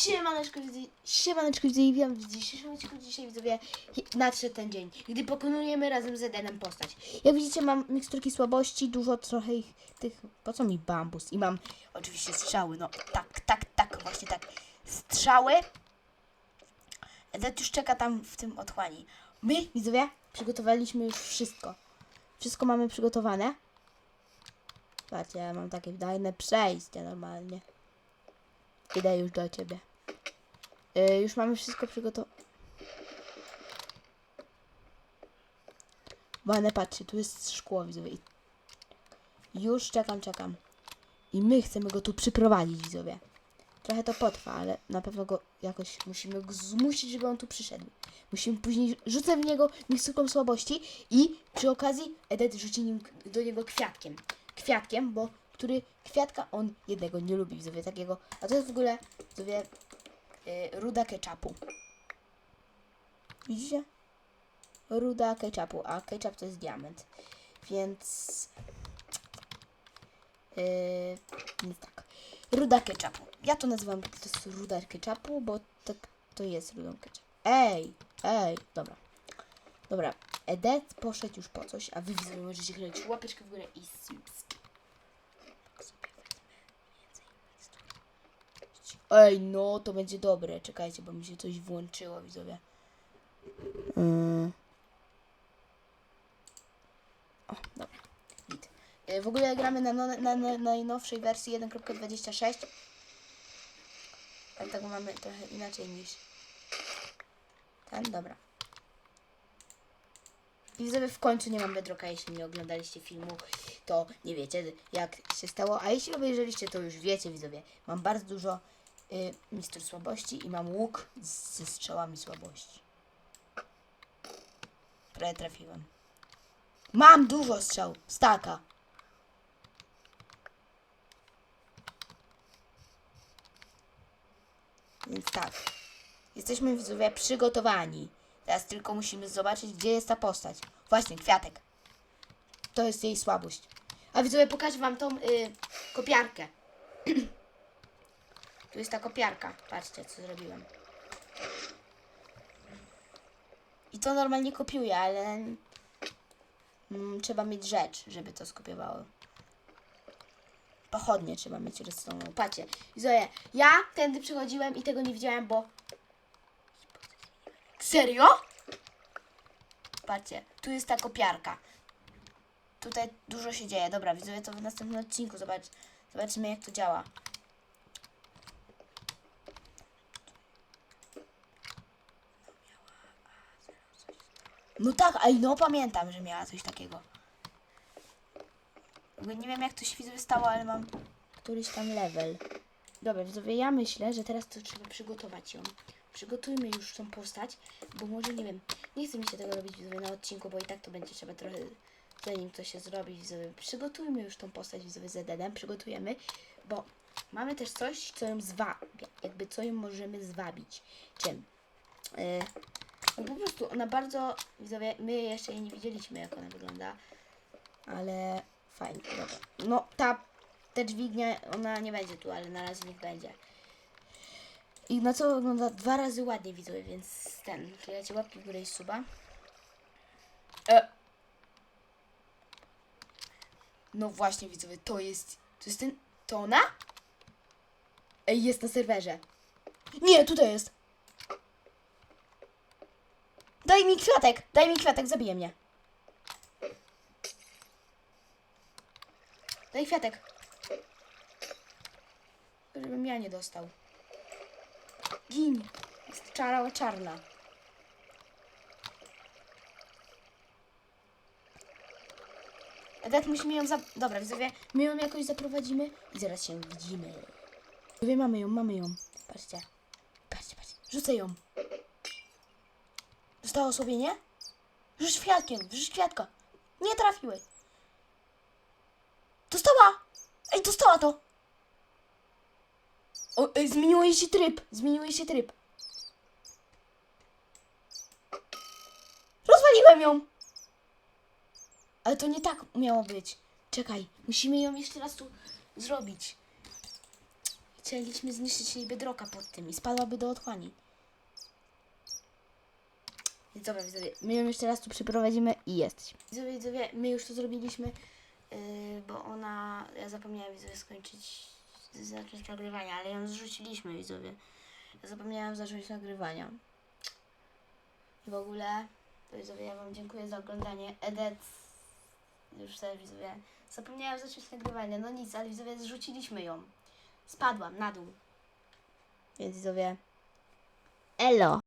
Siemaneczko, siemaneczko, witam w dzisiejszym odcinku. Dzisiaj, widzowie, nadszedł ten dzień, gdy pokonujemy razem z Edenem postać. Jak widzicie, mam miksturki słabości, dużo trochę ich, tych, po co mi bambus? I mam oczywiście strzały, no tak, tak, tak, właśnie tak, strzały. Edet już czeka tam w tym otchłani. My, widzowie, przygotowaliśmy już wszystko. Wszystko mamy przygotowane. Patrzcie, ja mam takie wdajne przejście normalnie. Idę już do ciebie. Y, już mamy wszystko przygotowane. Wane, patrzcie, tu jest szkło, widzowie. Już czekam, czekam. I my chcemy go tu przyprowadzić, widzowie. Trochę to potrwa, ale na pewno go jakoś musimy go zmusić, żeby on tu przyszedł. Musimy później rzucę w niego miksturką słabości i przy okazji Edet rzuci nim do niego kwiatkiem. Kwiatkiem, bo który kwiatka on jednego nie lubi, widzowie, takiego. A to jest w ogóle, widzowie, ruda ketchupu. Widzicie? Ruda ketchupu, a ketchup to jest diament. Więc... Yy, więc tak. Ruda ketchupu. Ja to nazywam, to jest ruda ketchupu, bo tak to jest rudą ketchup. Ej, ej, dobra. Dobra, Edet poszedł już po coś, a wy widzowie możecie kliknąć łapeczkę w górę i subskrypcję. Tak sobie wezmę więcej mikstur. Ej, no to będzie dobre. Czekajcie, bo mi się coś włączyło, widzowie. Mm. O, dobra. E, W ogóle gramy na, no, na, na najnowszej wersji 1.26. Dlatego mamy trochę inaczej niż ten. Dobra. I widzowie w końcu nie mam bedrocka, jeśli nie oglądaliście filmu, to nie wiecie jak się stało, a jeśli obejrzeliście, to już wiecie widzowie. Mam bardzo dużo y, mistur słabości i mam łuk z, ze strzałami słabości. Prawie trafiłem. Mam dużo strzał, staka. Więc tak. Jesteśmy widzowie przygotowani. Teraz tylko musimy zobaczyć, gdzie jest ta postać. Właśnie, kwiatek. To jest jej słabość. A widzowie, pokażę wam tą y, kopiarkę. tu jest ta kopiarka. Patrzcie, co zrobiłem. I to normalnie kopiuje, ale mm, trzeba mieć rzecz, żeby to skopiowało. Pochodnie trzeba mieć redstone'ową. Patrzcie, widzowie, ja tędy przechodziłem i tego nie widziałem, bo Serio? Patrzcie, tu jest ta kopiarka. Tutaj dużo się dzieje. Dobra, widzowie, to w następnym odcinku zobacz, zobaczymy jak to działa. No tak, a no pamiętam, że miała coś takiego. Nie wiem jak to się stało, ale mam któryś tam level. Dobra, widzowie, ja myślę, że teraz to trzeba przygotować ją. Przygotujmy już tą postać, bo może nie wiem, nie chce mi się tego robić widzowie na odcinku, bo i tak to będzie trzeba trochę zanim to się zrobi widzowie. Przygotujmy już tą postać widzowie z Edenem, przygotujemy, bo mamy też coś, co ją zwabia, jakby co ją możemy zwabić. Czym? Yy, no po prostu ona bardzo, widzowie, my jeszcze jej nie widzieliśmy jak ona wygląda, ale fajnie, dobra. No ta, ta dźwignia, ona nie będzie tu, ale na razie niech będzie. I na co wygląda dwa razy ładnie widzowie, więc ten, klikajcie łapki w górę i suba. E. No właśnie widzowie, to jest, to jest ten, to ona? Ej, jest na serwerze. Nie, tutaj jest. Daj mi kwiatek, daj mi kwiatek, zabije mnie. Daj kwiatek. Żebym ja nie dostał. Gin. Jest czara czarna. Edet, musimy ją za... Dobra, widzowie, my ją jakoś zaprowadzimy i zaraz się widzimy. Widzowie, mamy ją, mamy ją. Patrzcie. Patrzcie, patrzcie. Rzucę ją. Dostała osłabienie? Rzuć kwiatkiem, rzuć kwiatka. Nie trafiłeś. Dostała! Ej, dostała to! O, ej, zmieniło jej się tryb. Zmieniło jej się tryb. Rozwaliłem ją. Ale to nie tak miało być. Czekaj, musimy ją jeszcze raz tu zrobić. chcieliśmy zniszczyć jej bedroka pod tym i spadłaby do otchłani. Dobra, widzowie, my ją jeszcze raz tu przyprowadzimy i jest. Widzowie, widzowie, my już to zrobiliśmy, yy, bo ona, ja zapomniałam widzowie skończyć, zacząć nagrywania, ale ją zrzuciliśmy widzowie. Ja zapomniałam zacząć nagrywania. I w ogóle, widzowie, ja Wam dziękuję za oglądanie. Edet, już też widzowie, zapomniałam zacząć nagrywania, no nic, ale widzowie, zrzuciliśmy ją. Spadłam na dół. Więc widzowie, elo!